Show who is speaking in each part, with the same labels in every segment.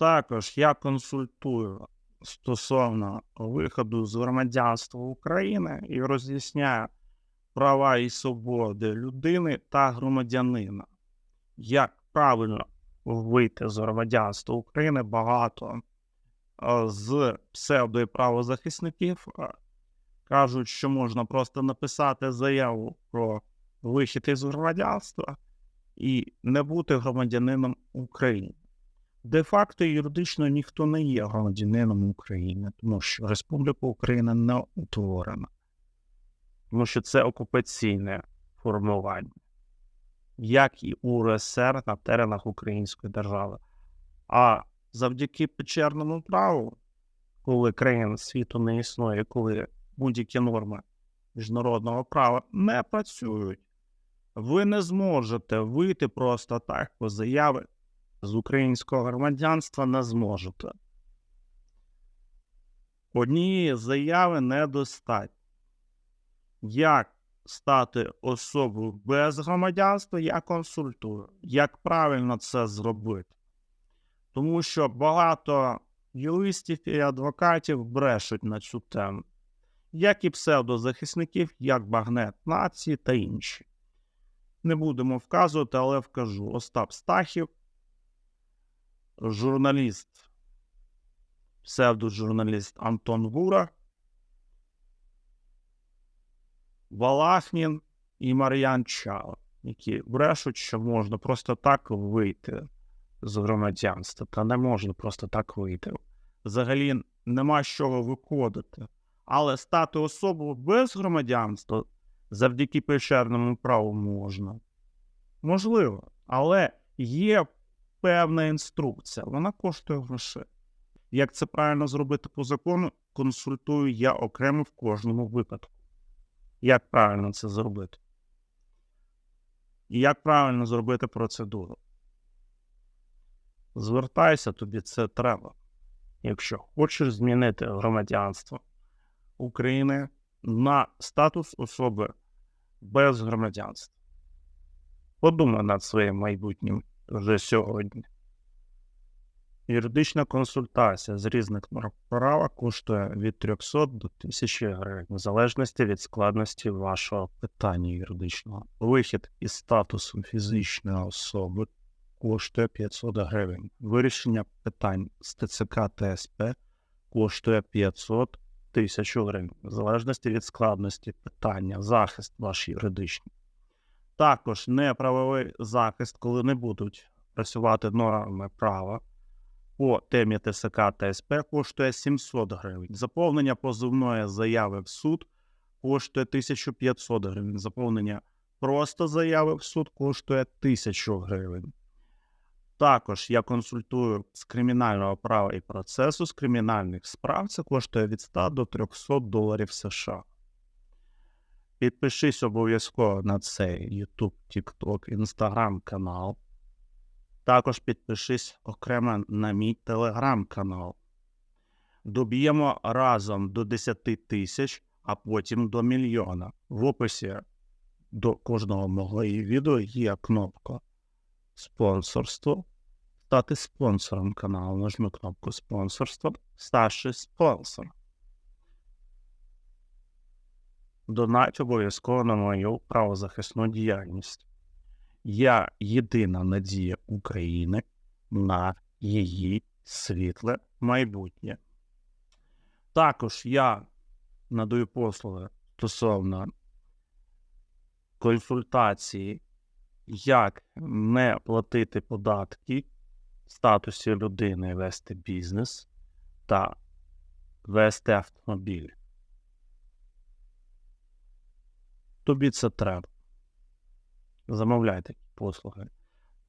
Speaker 1: Також я консультую стосовно виходу з громадянства України і роз'ясняю права і свободи людини та громадянина. Як правильно вийти з громадянства України багато з псевдо і правозахисників кажуть, що можна просто написати заяву про вихід із громадянства і не бути громадянином України. Де-факто юридично ніхто не є громадянином України, тому що Республіка Україна не утворена, тому що це окупаційне формування, як і УРСР на теренах Української держави. А завдяки печерному праву, коли країн світу не існує, коли будь-які норми міжнародного права не працюють, ви не зможете вийти просто так по заяві з українського громадянства не зможете. Однієї заяви недостатньо. Як стати особою без громадянства, я консультую. Як правильно це зробити? Тому що багато юристів і адвокатів брешуть на цю тему, як і псевдозахисників, як багнет нації та інші. Не будемо вказувати, але вкажу Остап Стахів, журналіст, псевдожурналіст Антон Гура, Валахнін і Мар'ян Чал, які брешуть, що можна просто так вийти з громадянства, та не можна просто так вийти. Взагалі нема з чого виходити. Але стати особою без громадянства завдяки печерному праву можна. Можливо, але є певна інструкція, вона коштує грошей. Як це правильно зробити по закону, консультую я окремо в кожному випадку. Як правильно це зробити? І як правильно зробити процедуру? Звертайся, тобі це треба. Якщо хочеш змінити громадянство України на статус особи без громадянства. Подумай над своїм майбутнім вже сьогодні. Юридична консультація з різних норм права коштує від 300 до 1000 гривень, в залежності від складності вашого питання юридичного. Вихід із статусу фізичної особи коштує 500 гривень. Вирішення питань з ТЦК та коштує 500 тисяч гривень, в залежності від складності питання, захист ваш юридичний. Також неправовий захист, коли не будуть працювати норми права по темі ТСК та СП коштує 700 гривень. Заповнення позовної заяви в суд коштує 1500 гривень. Заповнення просто заяви в суд коштує 1000 гривень. Також я консультую з кримінального права і процесу з кримінальних справ. Це коштує від 100 до 300 доларів США. Підпишись обов'язково на цей YouTube, TikTok, Instagram канал. Також підпишись окремо на мій телеграм-канал. Доб'ємо разом до 10 тисяч, а потім до мільйона. В описі до кожного мого відео є кнопка спонсорство. Стати спонсором каналу. Нажми кнопку спонсорство. Ставши спонсор. Донать обов'язково на мою правозахисну діяльність. Я єдина надія України на її світле майбутнє. Також я надаю послуги стосовно консультації, як не платити податки в статусі людини вести бізнес та вести автомобіль. Тобі це треба замовляй такі послуги.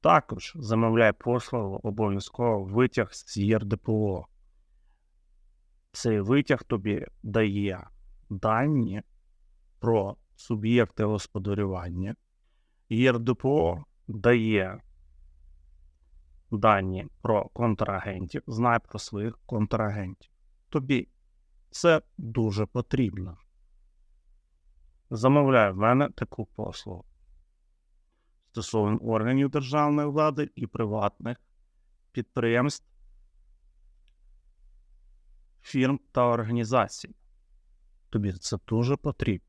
Speaker 1: Також замовляй послугу обов'язково витяг з ЄРДПО. Цей витяг тобі дає дані про суб'єкти господарювання. ЄРДПО дає дані про контрагентів, знай про своїх контрагентів. Тобі це дуже потрібно. Замовляй в мене таку послугу стосовно органів державної влади і приватних підприємств фірм та організацій. Тобі це дуже потрібно.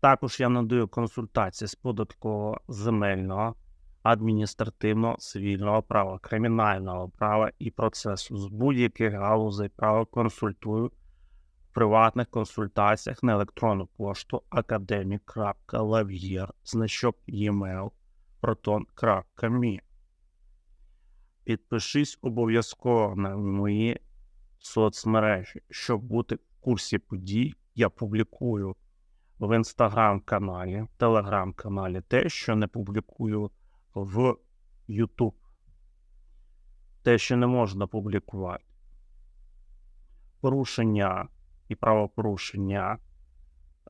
Speaker 1: Також я надаю консультації з податкового, земельного, адміністративного, цивільного права, кримінального права і процесу з будь-яких галузей права консультую приватних консультаціях на електронну пошту академік.лав'єр, значок e-mail, proton.me. Підпишись обов'язково на мої соцмережі, щоб бути в курсі подій. Я публікую в інстаграм-каналі, телеграм-каналі те, що не публікую в Ютуб. Те, що не можна публікувати. Порушення і правопорушення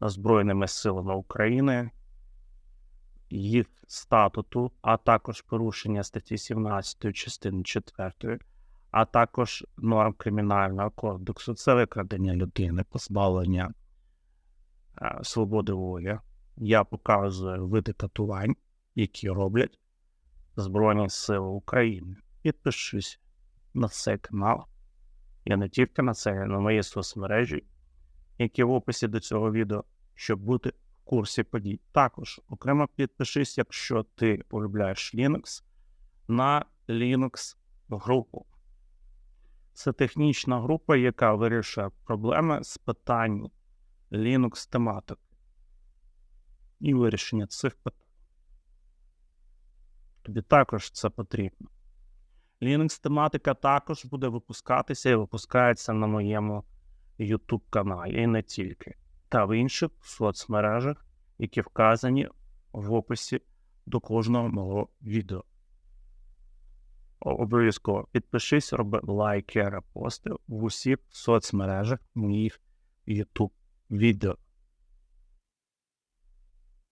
Speaker 1: Збройними силами України, їх статуту, а також порушення статті 17 частини 4, а також норм Кримінального кодексу, це викрадення людини, позбавлення е, свободи волі. Я показую види катувань, які роблять Збройні Сили України. Підпишись на цей канал. Я не тільки на це, на мої соцмережі, які в описі до цього відео, щоб бути в курсі подій. Також окремо підпишись, якщо ти полюбляєш Linux, на Linux групу. Це технічна група, яка вирішує проблеми з питань Linux тематики і вирішення цих питань. Тобі також це потрібно. Linux тематика також буде випускатися і випускається на моєму YouTube каналі і не тільки, та в інших соцмережах, які вказані в описі до кожного мого відео. Обов'язково підпишись, роби лайки, репости в усіх соцмережах моїх YouTube відео.